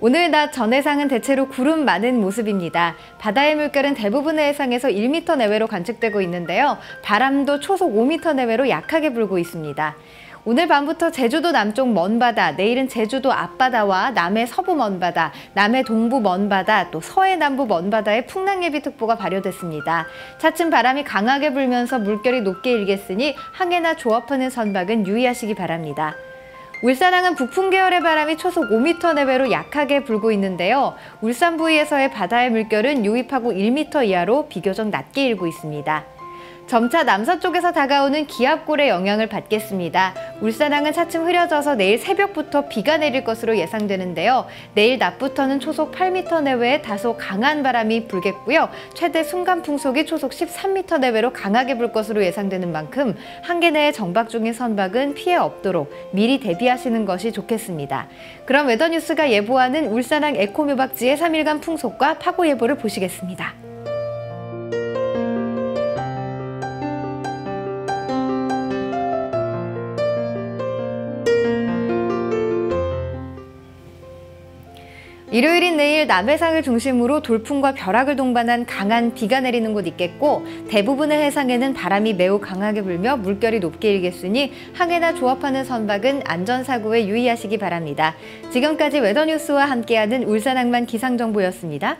오늘 낮 전해상은 대체로 구름 많은 모습입니다. 바다의 물결은 대부분의 해상에서 1m 내외로 관측되고 있는데요. 바람도 초속 5m 내외로 약하게 불고 있습니다. 오늘 밤부터 제주도 남쪽 먼바다, 내일은 제주도 앞바다와 남해 서부 먼바다, 남해 동부 먼바다, 또 서해 남부 먼바다에 풍랑예비특보가 발효됐습니다. 차츰 바람이 강하게 불면서 물결이 높게 일겠으니 항해나 조업하는 선박은 유의하시기 바랍니다. 울산항은 북풍 계열의 바람이 초속 5m 내외로 약하게 불고 있는데요. 울산 부위에서의 바다의 물결은 유입하고 1m 이하로 비교적 낮게 일고 있습니다. 점차 남서쪽에서 다가오는 기압골의 영향을 받겠습니다. 울산항은 차츰 흐려져서 내일 새벽부터 비가 내릴 것으로 예상되는데요. 내일 낮부터는 초속 8m 내외의 다소 강한 바람이 불겠고요. 최대 순간 풍속이 초속 13m 내외로 강하게 불 것으로 예상되는 만큼 한계 내에 정박 중인 선박은 피해 없도록 미리 대비하시는 것이 좋겠습니다. 그럼 웨더뉴스가 예보하는 울산항 에코묘박지의 3일간 풍속과 파고 예보를 보시겠습니다. 일요일인 내일 남해상을 중심으로 돌풍과 벼락을 동반한 강한 비가 내리는 곳 있겠고 대부분의 해상에는 바람이 매우 강하게 불며 물결이 높게 일겠으니 항해나 조업하는 선박은 안전사고에 유의하시기 바랍니다. 지금까지 웨더뉴스와 함께하는 울산항만 기상정보였습니다.